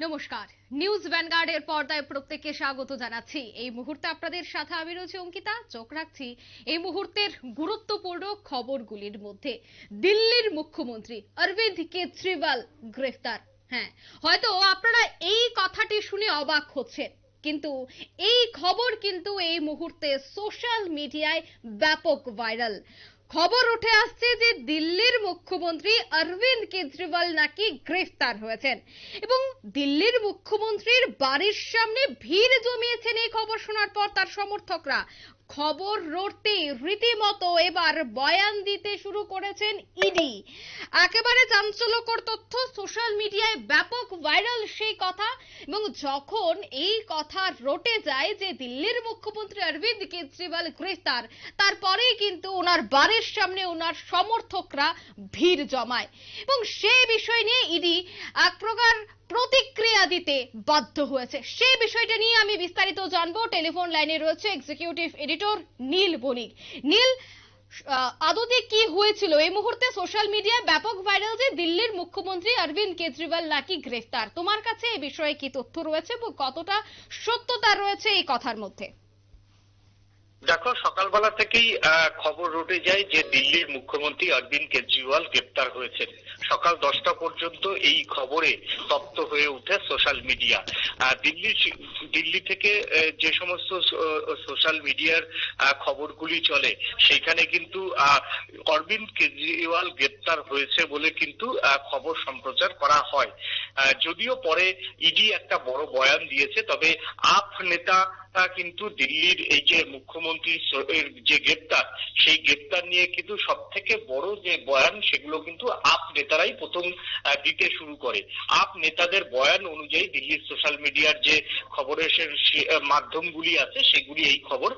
নমস্কার। নিউজ ভ্যানগার্ডের পর্দায় প্রত্যেককে স্বাগত জানাচ্ছি। এই মুহূর্তে আপনাদের সাথে আমি রয়েছে অঙ্কিতা। চোখ রাখছি এই মুহূর্তের গুরুত্বপূর্ণ খবরগুলির মধ্যে। দিল্লির মুখ্যমন্ত্রী অরবিন্দ কেজরিওয়াল গ্রেফতার। হ্যাঁ হয়তো আপনারা এই কথাটি শুনে অবাক হচ্ছেন। কিন্তু এই খবর কিন্তু এই মুহূর্তে সোশ্যাল মিডিয়ায় ব্যাপক ভাইরাল। খবর উঠে আসছে যে দিল্লির মুখ্যমন্ত্রী অরবিন্দ কেজরিওয়াল নাকি গ্রেফতার হয়েছেন। এবং দিল্লির মুখ্যমন্ত্রীর বাড়ির সামনে ভিড় জমিয়েছেন এই খবর শোনার পর তার সমর্থকরা। খবর রটতে রীতিমতো এবার বয়ান দিতে শুরু করেছেন ইডি। একেবারে চাঞ্চল্যকর তথ্য, সোশ্যাল মিডিয়ায় ব্যাপক ভাইরাল সেই কথা এবং যখন এই কথা রটে যায় যে দিল্লির মুখ্যমন্ত্রী অরবিন্দ কেজরিওয়াল গ্রেফতার, তারপরেই কিন্তু ওনার বাড়ির সামনে ওনার সমর্থকরা ভিড় জমায়। এবং সেই বিষয় নিয়ে ইডি এক প্রকার প্রতিক্রিয়া দিতে বাধ্য হয়েছে। সেই বিষয়টা নিয়ে আমি বিস্তারিত জানব। টেলিফোন লাইনে রয়েছে এক্সিকিউটিভ এডিটর নীল বণিক। নীল আদতে কি হয়েছিল? এই মুহূর্তে সোশ্যাল মিডিয়ায় ব্যাপক ভাইরাল যে দিল্লির মুখ্যমন্ত্রী অরবিন্দ কেজরিওয়াল নাকি গ্রেফতার? তোমার কাছে এই বিষয়ে কি তথ্য রয়েছে এবং কতটা সত্যতা রয়েছে এই কথার মধ্যে? দেখো, সকালবেলা থেকেই খবর রটে যায় যে দিল্লির মুখ্যমন্ত্রী অরবিন্দ কেজরিওয়াল গ্রেপ্তার হয়েছেন। সকাল দশটা পর্যন্ত এই খবরে তপ্ত হয়ে ওঠে সোশ্যাল মিডিয়া। দিল্লি দিল্লি থেকে যে সমস্ত সোশ্যাল মিডিয়ার খবরগুলি চলে সেখানে কিন্তু অরবিন্দ কেজরিওয়াল গ্রেপ্তার হয়েছে বলে কিন্তু খবর সম্প্রচার করা হয়। যদিও পরে ইডি একটা বড় বয়ান দিয়েছে, তবে আপ নেতা আহ, কিন্তু দিল্লির এই যে মুখ্যমন্ত্রী যে গ্রেপ্তার সেই গ্রেপ্তার নিয়ে কিন্তু সব থেকে বড় যে বয়ান, সেগুলো কিন্তু আপ নেতারাই প্রথম দিতে শুরু করে। আপ নেতাদের বয়ান অনুযায়ী দিল্লির সোশ্যাল মিডিয়ার যে খবরের মাধ্যমগুলি আছে, সেগুলি এই খবর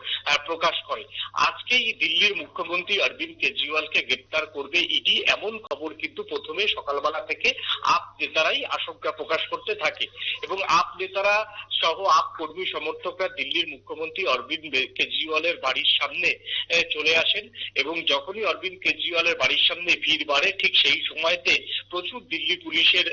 প্রকাশ করে। আজকেই দিল্লির মুখ্যমন্ত্রী অরবিন্দ কেজরিওয়ালকে গ্রেপ্তার করবে ইডি, এমন খবর কিন্তু প্রথমে সকালবেলা থেকে আপ নেতারাই আশঙ্কা প্রকাশ করতে থাকে। এবং আপ নেতারা সহ আপ কর্মী সমর্থকরা দিল্লির মুখ্যমন্ত্রী অরবিন্দ কেজরিওয়ালের বাড়ির সামনে চলে চলে আসেন এবং যখনই অরবিন্দ কেজরিওয়ালের বাড়ির সামনে ভিড় বাড়ে, ঠিক সেই সময়তে প্রচুর দিল্লি পুলিশের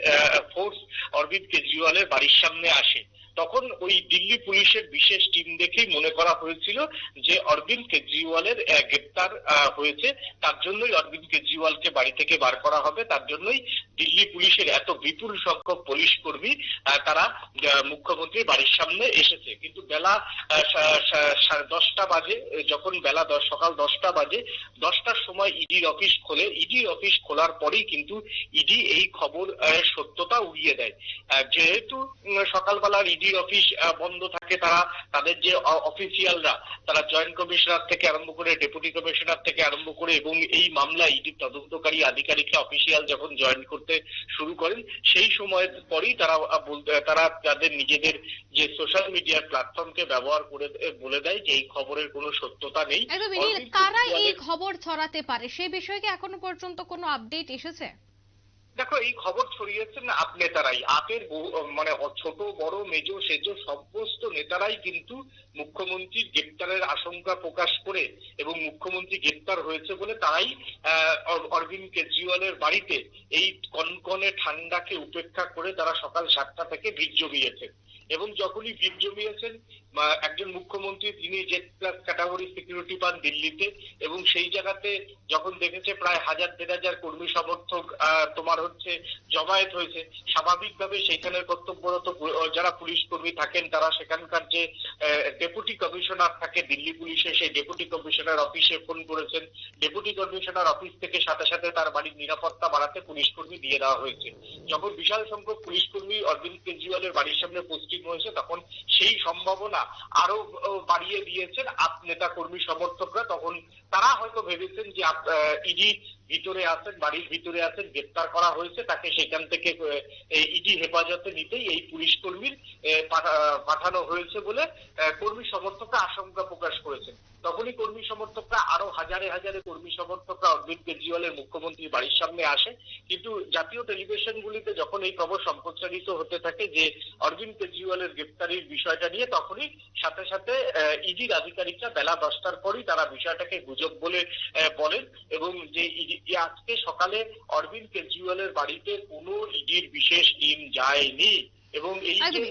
ফোর্স অরবিন্দ কেজরিওয়ালের বাড়ির সামনে আসে। তখন ওই দিল্লি পুলিশের বিশেষ টিম দেখেই মনে করা হয়েছিল যে অরবিন্দ কেজরিওয়ালের গ্রেপ্তার হয়েছে। তার জন্যই অরবিন্দ কেজরিওয়ালকে বাড়ি থেকে বার করা হবে। তার জন্যই দিল্লি পুলিশের এত বিপুল সংখ্যক পুলিশ কর্মী তারা মুখ্যমন্ত্রীর বাড়ির সামনে এসেছে। কিন্তু বেলা সাড়ে দশটা বাজে, যখন বেলা সকাল দশটা বাজে, দশটার সময় ইডির অফিস খোলে। ইডির অফিস খোলার পরেই কিন্তু ইডি এই খবর সত্যতা উড়িয়ে দেয়। যেহেতু সকালবেলার ইডি অফিস বন্ধ থাকে তারা তাদের যে অফিসিয়ালরা তারা জয়েন্ট কমিশনার থেকে আরম্ভ করে ডেপুটি কমিশনার থেকে আরম্ভ করে এবং এই মামলা ইডি তদন্তকারী আধিকারিকরা অফিসিয়াল যখন জয়েন করতে শুরু করেন সেই সময়ের পরেই তারা তারা তাদের নিজেদের যে সোশ্যাল মিডিয়ার প্ল্যাটফর্মকে ব্যবহার করে বলে দেয় যে এই খবরের কোনো সত্যতা নেই। কারা এই খবর ছড়াতে পারে? সেই বিষয়ে কি এখনও পর্যন্ত কোনো আপডেট এসেছে? দেখো, এই খবর ছড়িয়েছেন আপ নেতারাই। আপের মানে ছোট, বড়, মেজ, সেজ, সমস্ত নেতারাই কিন্তু মুখ্যমন্ত্রীর গ্রেপ্তারের আশঙ্কা প্রকাশ করে এবং মুখ্যমন্ত্রী গ্রেপ্তার হয়েছে বলে তারাই অরবিন্দ কেজরিওয়ালের বাড়িতে এই কনকনে ঠান্ডাকে উপেক্ষা করে তারা সকাল সাতটা থেকে ভিড় জমিয়েছেন এবং যখনই ভিড় জমিয়েছেন একজন মুখ্যমন্ত্রী, তিনি প্লাস ক্যাটাগরি সিকিউরিটি পান দিল্লিতে এবং সেই জায়গাতে যখন দেখেছে প্রায় হাজার, দেড় হাজার কর্মী সমর্থক তোমার হচ্ছে জমায়েত হয়েছে, স্বাভাবিকভাবে সেইখানের কর্তব্যরত যারা পুলিশ কর্মী থাকেন, তারা সেখানকার যে ডেপুটি কমিশনার থাকে দিল্লি পুলিশে, সেই ডেপুটি কমিশনার অফিসে ফোন করেছেন। ডেপুটি কমিশনার অফিস থেকে সাথে সাথে তার বাড়ির নিরাপত্তা বাড়াতে পুলিশ কর্মী দিয়ে দেওয়া হয়েছে। যখন বিশাল সংখ্যক পুলিশ কর্মী অরবিন্দ কেজরিওয়ালের বাড়ির সামনে পোস্টিং হয়েছে, তখন সেই সম্ভাবনা আরও বাড়িয়ে দিয়েছেন আপ নেতা কর্মী সমর্থকরা। তখন তারা হয়তো ভেবেছেন যে ইডি ভিতরে আছেন, বাড়ির ভিতরে আছেন, গ্রেপ্তার করা হয়েছে, তাকে সেখান থেকে ইডি হেফাজতে নিতেই এই পুলিশ কর্মীর পাঠা- পাঠানো হয়েছে বলে কর্মী সমর্থকরা আশঙ্কা প্রকাশ করেছেন। তখনই কর্মী সমর্থকরা আরও হাজারে হাজারে কর্মী সমর্থকরা অরবিন্দ কেজরিওয়ালের মুখ্যমন্ত্রী বাড়ির সামনে আসে। কিন্তু জাতীয় টেলিভিশনগুলিতে যখন এই খবর সম্প্রচারিত হতে থাকে যে অরবিন্দ কেজরিওয়ালের গ্রেপ্তারির বিষয়টা নিয়ে, তখনই সাথে সাথে ইডির আধিকারিকরা বেলা দশটার পরই তারা বিষয়টাকে গুজব বলে বলেন এবং যে ইডি আজকে সকালে অরবিন্দ কেজরিওয়ালের বাড়িতে কোনো ইডির বিশেষ টিম যায়নি এবং এই যে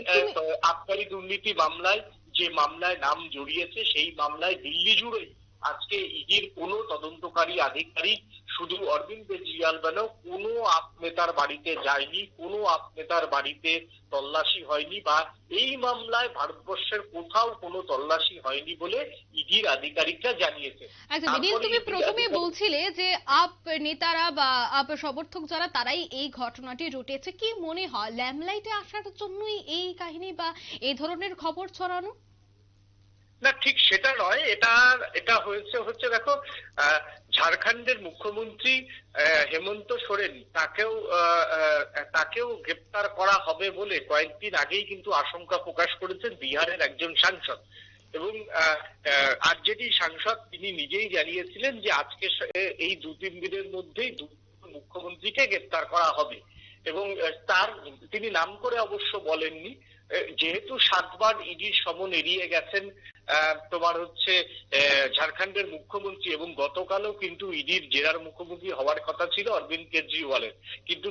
আবগারি দুর্নীতি মামলায় যে মামলায় নাম জড়িয়েছে সেই মামলায় দিল্লি জুড়ে আজকে ইডির কোনো তদন্তকারী আধিকারিক শুধু অরবিন্দ কেজরিওয়াল কেন কোনো আপ নেতার বাড়িতে যায়নি কোনো আপ নেতার বাড়িতে তল্লাশি হয়নি বা এই মামলায় ভারতবর্ষের কোথাও কোনো তল্লাশি হয়নি বলে ইডির আধিকারিকরা জানিয়েছে। আচ্ছা বিনীত তুমি প্রথমে বলছিলে যে আপ নেতারা বা আপ সমর্থক যারা তারাই এই ঘটনাটি রটেছে। কি মনে হয় ল্যামলাইটে আসার জন্যই এই কাহিনী বা এই ধরনের খবর ছড়ানো? না, ঠিক সেটা নয়। এটা এটা হয়েছে, হচ্ছে দেখো ঝাড়খণ্ডের মুখ্যমন্ত্রী হেমন্ত সোরেন, তাকেও তাকেও গ্রেপ্তার করা হবে বলে কয়েকদিন আগেই কিন্তু আশঙ্কা প্রকাশ করেছেন বিহারের একজন সাংসদ। এবং আরজেডি সাংসদ তিনি নিজেই জানিয়েছিলেন যে আজকে এই দু তিন দিনের মধ্যেই মুখ্যমন্ত্রীকে গ্রেপ্তার করা হবে। এবং তার, তিনি নাম করে অবশ্য বলেননি। যেহেতু সাতবার ইডির সমন এড়িয়ে গেছেন তোমার হচ্ছে ঝাড়খণ্ডের মুখ্যমন্ত্রী এবং গতকালও কিন্তু ইডির জেরার মুখোমুখি হওয়ার কথা ছিল অরবিন্দ কেজরিওয়ালের। কিন্তু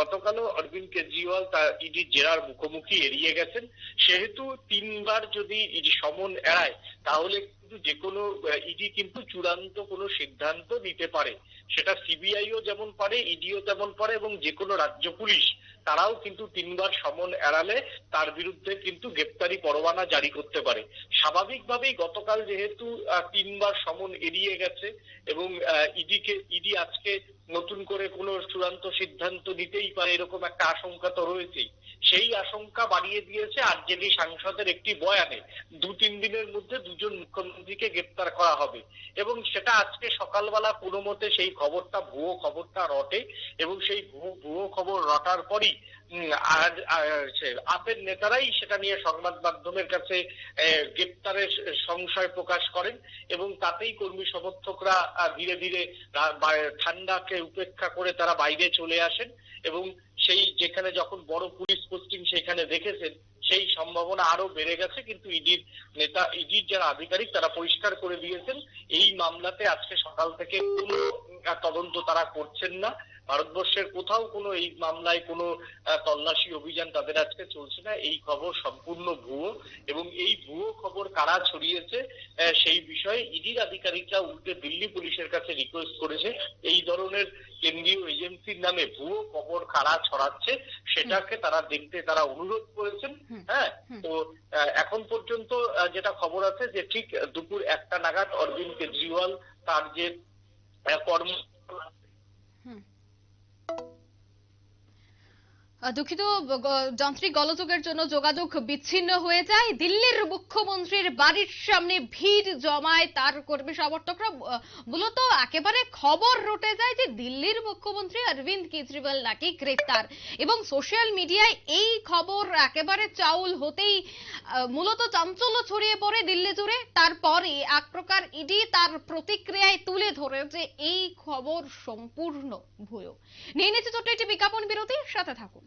গতকালও অরবিন্দ কেজরিওয়াল তার ইডির জেরার মুখোমুখি এড়িয়ে গেছেন। সেহেতু তিনবার যদি ইডি সমন এড়ায়, তাহলে কিন্তু যে কোনো ইডি কিন্তু চূড়ান্ত কোনো সিদ্ধান্ত নিতে পারে। সেটা সিবিআইও যেমন পারে, ইডিও তেমন পারে এবং যে কোনো রাজ্য পুলিশ তারাও কিন্তু তিনবার সমন এড়ালে তার বিরুদ্ধে কিন্তু গ্রেপ্তারি পরোয়ানা জারি করতে পারে। স্বাভাবিকভাবেই গতকাল যেহেতু তিনবার সমন এড়িয়ে গেছে এবং ইডিকে, ইডি আজকে নতুন করে কোনো চূড়ান্ত সিদ্ধান্ত নিতেই পারে, এরকম একটা আশঙ্কা তো রয়েছেই। সেই আশঙ্কা বাড়িয়ে দিয়েছে আরজেডি সাংসদের একটি বয়ানে, দু তিন দিনের মধ্যে দুজন মুখ্যমন্ত্রীকে গ্রেপ্তার করা হবে। এবং সেটা আজকে সকালবেলা কোনো মতে সেই খবরটা, ভুয়ো খবরটা রটে এবং সেই ভুয়ো খবর রটার পরই আপের নেতারাই সেটা নিয়ে সংবাদ মাধ্যমের কাছে গ্রেপ্তারের সংশয় প্রকাশ করেন এবং তাতেই কর্মী সমর্থকরা ধীরে ধীরে ঠান্ডাকে উপেক্ষা করে তারা বাইরে চলে আসেন এবং সেই যেখানে যখন বড় পুলিশ পোস্টিং সেখানে দেখেছেন, সেই সম্ভাবনা আরও বেড়ে গেছে। কিন্তু ইডির নেতা, ইডির যারা আধিকারিক তারা পরিষ্কার করে দিয়েছেন, এই মামলাতে আজকে সকাল থেকে কোনো তদন্ত তারা করছেন না। ভারতবর্ষের কোথাও কোনো এই মামলায় কোনো তল্লাশি অভিযান তাদের আজকে চলছে না। এই খবর সম্পূর্ণ ভুয়ো এবং এই ভুয়ো খবর কারা ছড়িয়েছে সেই বিষয়ে ইডির আধিকারিকরা উল্টে দিল্লি পুলিশের কাছে রিকোয়েস্ট করেছে। এই ধরনের কেন্দ্রীয় এজেন্সির নামে ভুয়ো খবর কারা ছড়াচ্ছে সেটাকে তারা দেখতে তারা অনুরোধ করেছেন হ্যাঁ? তো এখন পর্যন্ত যেটা খবর আছে যে ঠিক দুপুর একটা নাগাদ অরবিন্দ কেজরিওয়াল তার যে কর্ম দুঃখিত যান্ত্রিক গোলযোগের জন্য যোগাযোগ বিচ্ছিন্ন হয়ে যায়। দিল্লির মুখ্যমন্ত্রীর বাড়ির সামনে ভিড় জমায় তার কর্মী সমর্থকরা। মূলত একেবারে খবর রটে যায় যে দিল্লির মুখ্যমন্ত্রী অরবিন্দ কেজরিওয়াল নাকি গ্রেফতার এবং সোশ্যাল মিডিয়ায় এই খবর একেবারে চাউল হতেই মূলত চাঞ্চল্য ছড়িয়ে পড়ে দিল্লি জুড়ে। তারপরে এক প্রকার ইডি তার প্রতিক্রিয়ায় তুলে ধরে যে এই খবর সম্পূর্ণ ভুয়ো। নিয়ে নিচ্ছে ছোট্ট একটি বিজ্ঞাপন বিরতি, সাথে থাকুন।